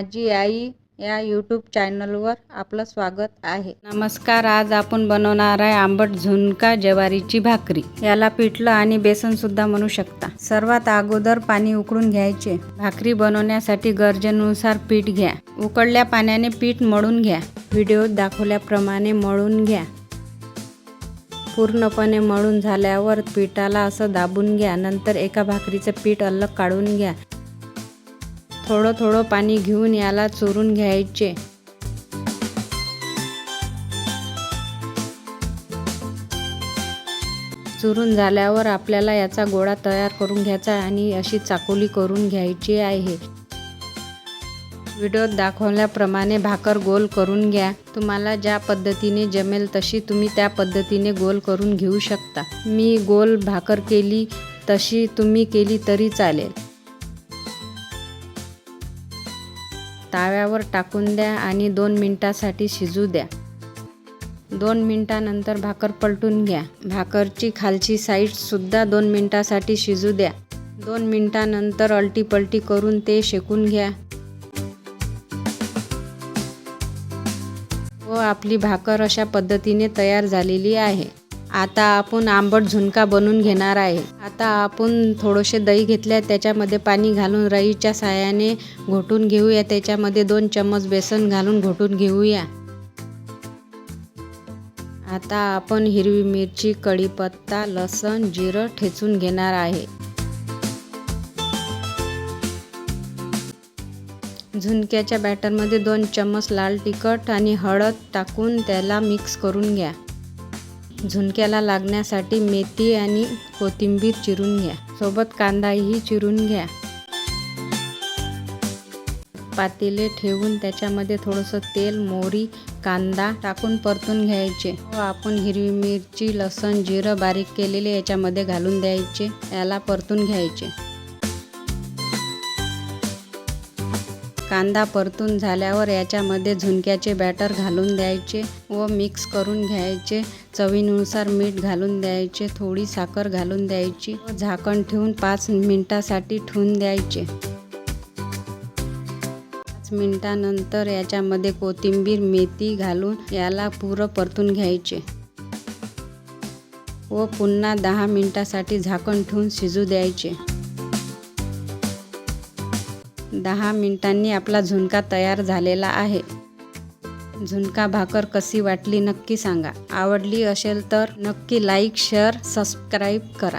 माझी आई या यूट्यूब चॅनलवर आपलं स्वागत आहे. नमस्कार आज आपण बनवणार आहे आंबट झुणका ज्वारीची भाकरी. याला पिठलं आणि बेसन सुद्धा म्हणू शकता. सर्वात अगोदर पाणी उकळून घ्यायचे. भाकरी बनवण्यासाठी गरजेनुसार पीठ घ्या. उकळल्या पाण्याने पीठ मळून घ्या. व्हिडिओत दाखवल्याप्रमाणे मळून घ्या. पूर्णपणे मळून झाल्यावर पिठाला असं दाबून घ्या. नंतर एका भाकरीचं पीठ अलग काढून घ्या. थोडं थोडं पाणी घेऊन याला चुरून घ्यायचे. चुरून झाल्यावर आपल्याला याचा गोळा तयार करून घ्यायचा आणि अशी चाकोली करून घ्यायची आहे. व्हिडिओत दाखवल्याप्रमाणे भाकर गोल करून घ्या. तुम्हाला ज्या पद्धतीने जमेल तशी तुम्ही त्या पद्धतीने गोल करून घेऊ शकता. मी गोल भाकर केली तशी तुम्ही केली तरी चालेल. ताव्यावर टाकून द्या आणि दोन मिनटासाठी शिजू द्या. दोन मिनटानंतर भाकर पलटून घ्या. भाकरची खालची साईडसुद्धा दोन मिनटासाठी शिजू द्या. दोन मिनटानंतर अलटीपलटी करून ते शेकून घ्या. व आपली भाकर अशा पद्धतीने तयार झालेली आहे. आता आपण आंबट झुणका बनवून घेणार आहे. आता आपण थोडेसे दही घेतले त्याच्यामध्ये पाणी घालून रईच्या साहाय्याने घोटून घेऊया. त्याच्यामध्ये दोन चम्मच बेसन घालून घोटून घेऊया. आता आपण हिरवी मिरची कढीपत्ता लसण जिरं ठेचून घेणार आहे. झुणक्याच्या बॅटरमध्ये दोन चम्मच लाल तिखट आणि हळद टाकून त्याला मिक्स करून घ्या. झुणक्याला लागण्यासाठी मेथी आणि कोथिंबीर चिरून घ्या. सोबत कांदाही चिरून घ्या. पातेले ठेवून त्याच्यामध्ये थोडंसं तेल मोहरी कांदा टाकून परतून घ्यायचे. व आपण हिरवी मिरची लसण जिरं बारीक केलेले याच्यामध्ये घालून द्यायचे. याला परतून घ्यायचे. कांदा परतून झाल्यावर याच्यामध्ये झुणक्याचे बॅटर घालून द्यायचे व मिक्स करून घ्यायचे. चवीनुसार मीठ घालून द्यायचे थोडी साखर घालून द्यायची झाकण ठेवून पाच मिनटासाठी ठेवून द्यायचे. पाच मिनटानंतर याच्यामध्ये कोथिंबीर मेथी घालून याला पुरं परतून घ्यायचे व पुन्हा दहा मिनटासाठी झाकण ठेवून शिजू द्यायचे. दहा मिनिटांनी आपला झुणका तयार झालेला आहे. झुणका भाकर कशी वाटली नक्की सांगा. आवडली असेल तर नक्की लाईक शेअर सबस्क्राईब करा.